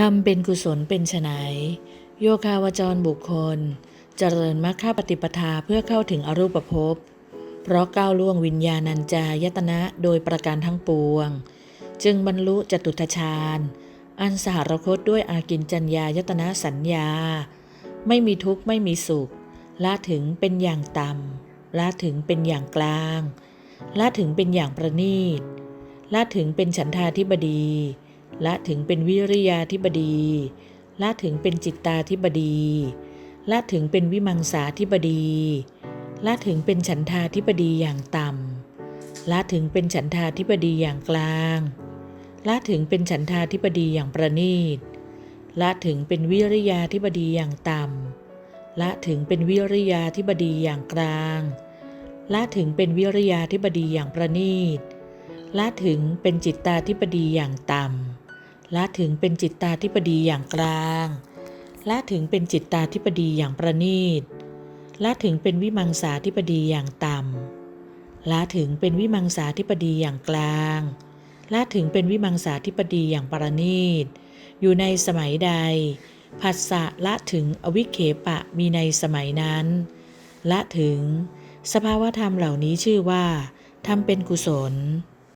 ทำเป็นกุศลเป็นไฉนโยคาวจรบุคคล เจริญมรรคปฏิปทาเพื่อเข้าถึงอรูปภพ เพราะก้าวล่วงวิญญาณัญจายตนะโดยประการทั้งปวง จึงบรรลุจตุตฌานอันสหรคตด้วยอากินจัญญายตนะสัญญา ไม่มีทุกข์ไม่มีสุขละถึงเป็นอย่างต่ำละถึงเป็นอย่างกลางละถึงเป็นอย่างประณีตละถึงเป็นฉันทาธิบดี ละถึงเป็นวิริยาธิบดี ละถึงเป็นจิตตาธิบดี ละถึงเป็นวิมังสาธิบดี ละถึงเป็นฉันทาธิบดีอย่างต่ำละถึงเป็นฉันทาธิบดีอย่างกลาง ละถึงเป็นฉันทาธิบดีอย่างประณีต ละถึงเป็นวิริยาธิบดีอย่างต่ำละถึงเป็นวิริยาธิบดีอย่างกลางละถึงเป็นวิริยาธิบดีอย่างประณีตละถึงเป็นจิตตาธิบดีอย่างต่ำ ละถึงเป็นจิตตาธิบดีอย่างกลางละถึงเป็นจิตตาธิบดีอย่างประณีตละถึงเป็นวิมังสาธิบดีอย่างต่ำละถึงเป็นวิมังสาธิบดีอย่างกลางละถึงเป็นวิมังสาธิบดีอย่างประณีต อยู่ในสมัยใดผัสสะละถึงอวิเคปะมีในสมัยนั้นละถึง สภาวธรรมเหล่านี้ชื่อว่าทำเป็นกุศล